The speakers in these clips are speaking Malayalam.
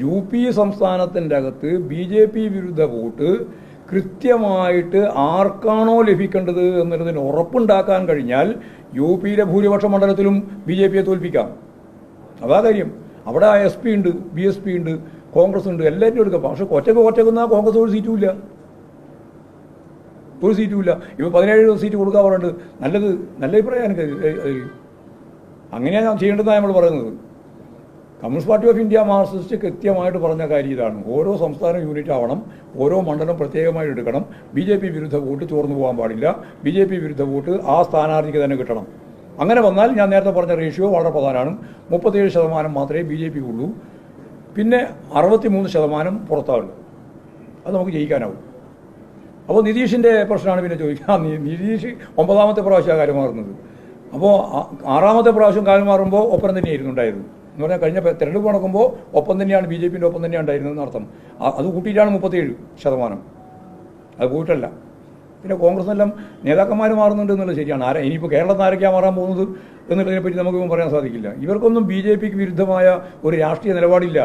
യു പി സംസ്ഥാനത്തിന്റെ അകത്ത് ബി ജെ പി വിരുദ്ധ വോട്ട് കൃത്യമായിട്ട് ആർക്കാണോ ലഭിക്കേണ്ടത് എന്നുള്ളതിന് ഉറപ്പുണ്ടാക്കാൻ കഴിഞ്ഞാൽ യു പിയിലെ ഭൂരിപക്ഷ മണ്ഡലത്തിലും ബി ജെ പിയെ തോൽപ്പിക്കാം. അതാ കാര്യം. അവിടെ എസ് പി ഉണ്ട് ബി എസ് പി ഉണ്ട് കോൺഗ്രസ് ഉണ്ട് എല്ലാവരും എടുക്കാം. പക്ഷെ ഒറ്റയ്ക്ക് ഒറ്റക്കുന്ന കോൺഗ്രസ് ഒരു സീറ്റും ഇല്ല. ഒരു സീറ്റും ഇല്ല. ഇപ്പോൾ പതിനേഴ് സീറ്റ് കൊടുക്കാൻ പറയുന്നുണ്ട് നല്ലത് നല്ല അഭിപ്രായം അങ്ങനെയാണ് ചെയ്യേണ്ടതെന്നാണ് നമ്മൾ പറയുന്നത്. Communist Party of India Marxist കൃത്യമായിട്ട് പറഞ്ഞ കാര്യം ഇതാണ്. ഓരോ സംസ്ഥാനം യൂണിറ്റ് ആവണം ഓരോ മണ്ഡലം പ്രത്യേകമായി എടുക്കണം. ബി ജെ പി വിരുദ്ധ വോട്ട് ചോർന്നു പോകാൻ പാടില്ല. ബി ജെ പി വിരുദ്ധ വോട്ട് ആ സ്ഥാനാർത്ഥിക്ക് തന്നെ കിട്ടണം. അങ്ങനെ വന്നാൽ ഞാൻ നേരത്തെ പറഞ്ഞ റേഷ്യോ വളരെ പ്രധാനമാണ്. മുപ്പത്തേഴ് ശതമാനം മാത്രമേ ബി ജെ പി ഉള്ളൂ. പിന്നെ അറുപത്തി മൂന്ന് ശതമാനം പുറത്താവുള്ളൂ അത് നമുക്ക് ജയിക്കാനാവും. അപ്പോൾ നിതീഷിന്റെ പ്രശ്നമാണ് പിന്നെ ചോദിക്കുക. നിതീഷ് ഒമ്പതാമത്തെ പ്രാവശ്യമാണ് കാര്യം മാറുന്നത്. അപ്പോൾ ആറാമത്തെ പ്രാവശ്യം കാര്യം മാറുമ്പോൾ ഒപ്പനം തന്നെയായിരുന്നു ഉണ്ടായത്. എന്ന് പറഞ്ഞാൽ കഴിഞ്ഞ തെരഞ്ഞെടുപ്പ് നടക്കുമ്പോൾ ഒപ്പം തന്നെയാണ് ബി ജെ പിന്റെ ഒപ്പം തന്നെയാണ് ഉണ്ടായിരുന്നതെന്ന് അർത്ഥം. അത് കൂട്ടിയിട്ടാണ് മുപ്പത്തേഴ് ശതമാനം. അത് കൂട്ടല്ല. പിന്നെ കോൺഗ്രസിനെല്ലാം നേതാക്കന്മാർ മാറുന്നുണ്ട് എന്നുള്ളത് ശരിയാണ്. ആരാ ഇനിയിപ്പോൾ കേരളത്തിൽ ആരൊക്കെയാണ് മാറാൻ പോകുന്നത് എന്നുള്ളതിനെ നമുക്ക് പറയാൻ സാധിക്കില്ല. ഇവർക്കൊന്നും ബി ജെ പിക്ക് വിരുദ്ധമായ ഒരു രാഷ്ട്രീയ നിലപാടില്ല.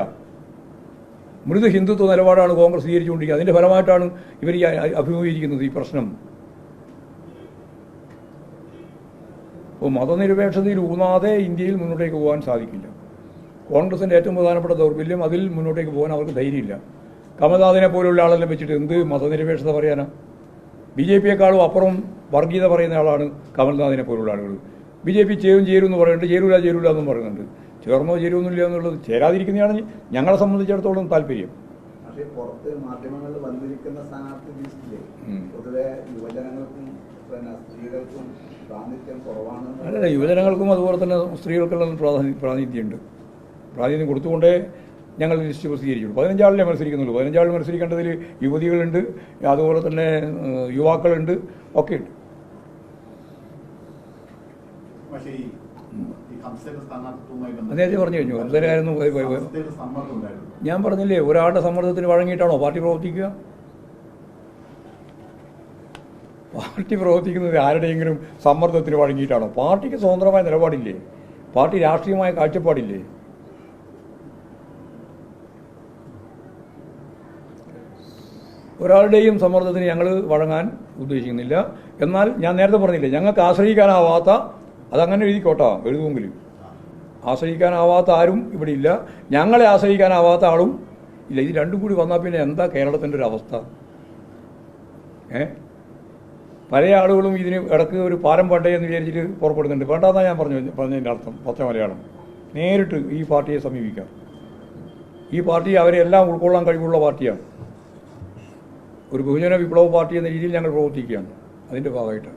മൃദു ഹിന്ദുത്വ നിലപാടാണ് കോൺഗ്രസ് സ്വീകരിച്ചുകൊണ്ടിരിക്കുന്നത്. അതിന്റെ ഫലമായിട്ടാണ് ഇവർ ഈ അഭിമുഖീകരിക്കുന്നത് ഈ പ്രശ്നം. അപ്പോൾ മതനിരപേക്ഷതയിൽ ഊന്നാതെ ഇന്ത്യയിൽ മുന്നോട്ടേക്ക് പോകാൻ സാധിക്കില്ല. കോൺഗ്രസിന്റെ ഏറ്റവും പ്രധാനപ്പെട്ട ദൗർബല്യം അതിൽ മുന്നോട്ടേക്ക് പോകാൻ അവർക്ക് ധൈര്യമില്ല. കമൽനാഥിനെ പോലുള്ള ആളെല്ലാം വെച്ചിട്ട് എന്ത് മതനിരപേക്ഷത പറയാനാ? ബി ജെ പിയെക്കാളും അപ്പുറം വർഗീയത പറയുന്ന ആളാണ് കമൽനാഥിനെ പോലുള്ള ആളുകൾ. ബി ജെ പി ചേരും ചേരും എന്ന് പറയുന്നുണ്ട് ചേരൂല ചേരൂല എന്നും പറയുന്നുണ്ട്. ചേർന്നോ ചേരുമെന്നില്ല എന്നുള്ളത് ചേരാതിരിക്കുന്നതാണ് ഞങ്ങളെ സംബന്ധിച്ചിടത്തോളം താല്പര്യം. പക്ഷേ പുറത്ത് മാധ്യമങ്ങളിൽ വന്നിരിക്കുന്ന സ്ഥാനാർത്ഥി ലിസ്റ്റിൽ ഉം. പൊതുവെ യുവജനങ്ങൾക്കും പിന്നെ സ്ത്രീകൾക്കും പ്രാതിനിധ്യം കുറവാണെന്ന് അല്ലല്ല യുവജനങ്ങൾക്കും അതുപോലെ തന്നെ സ്ത്രീകൾക്കുള്ള പ്രാതിനിധ്യമുണ്ട്. പ്രാതിനിധ്യം കൊടുത്തുകൊണ്ടേ ഞങ്ങൾ ലിസ്റ്റ് പ്രസിദ്ധീകരിച്ചുള്ളൂ പതിനഞ്ചാളിലെ മത്സരിക്കുന്നുള്ളൂ. പതിനഞ്ചാളിൽ മത്സരിക്കേണ്ടതിൽ യുവതികളുണ്ട് അതുപോലെ തന്നെ യുവാക്കളുണ്ട് ഒക്കെ ഉണ്ട്. നേരത്തെ പറഞ്ഞു കഴിഞ്ഞു. ഹംസരായിരുന്നു ഞാൻ പറഞ്ഞില്ലേ ഒരാളുടെ സമ്മർദ്ദത്തിന് വഴങ്ങിയിട്ടാണോ പാർട്ടി പ്രവർത്തിക്കുക? പാർട്ടി പ്രവർത്തിക്കുന്നത് ആരുടെയെങ്കിലും സമ്മർദ്ദത്തിന് വഴങ്ങിയിട്ടാണോ? പാർട്ടിക്ക് സ്വതന്ത്രമായ നിലപാടില്ലേ? പാർട്ടി രാഷ്ട്രീയമായ കാഴ്ചപ്പാടില്ലേ? ഒരാളുടെയും സമ്മർദ്ദത്തിന് ഞങ്ങൾ വഴങ്ങാൻ ഉദ്ദേശിക്കുന്നില്ല. എന്നാൽ ഞാൻ നേരത്തെ പറഞ്ഞില്ലേ ഞങ്ങൾക്ക് ആശ്രയിക്കാനാവാത്ത അതങ്ങനെ എഴുതിക്കോട്ടോ എഴുതുമെങ്കിൽ ആശ്രയിക്കാനാവാത്ത ആരും ഇവിടെ ഇല്ല. ഞങ്ങളെ ആശ്രയിക്കാനാവാത്ത ആളും ഇല്ല. ഇത് രണ്ടും കൂടി വന്നാൽ പിന്നെ എന്താ കേരളത്തിന്റെ ഒരു അവസ്ഥ? ഏ? പല ആളുകളും ഇതിന് ഇടയ്ക്ക് ഒരു പാരം പണ്ടേ എന്ന് വിചാരിച്ചിട്ട് പുറപ്പെടുന്നുണ്ട്. വേണ്ടാന്നാണ് ഞാൻ പറഞ്ഞു പറഞ്ഞതിന്റെ അർത്ഥം പച്ച മലയാളം. നേരിട്ട് ഈ പാർട്ടിയെ സമീപിക്കാം. ഈ പാർട്ടി അവരെ എല്ലാം ഉൾക്കൊള്ളാൻ കഴിവുള്ള പാർട്ടിയാണ്. ഒരു ബഹുജന വിപ്ലവ പാർട്ടി എന്ന രീതിയിൽ ഞങ്ങൾ പ്രവർത്തിക്കുകയാണ്. അതിന്റെ ഭാഗമായിട്ട്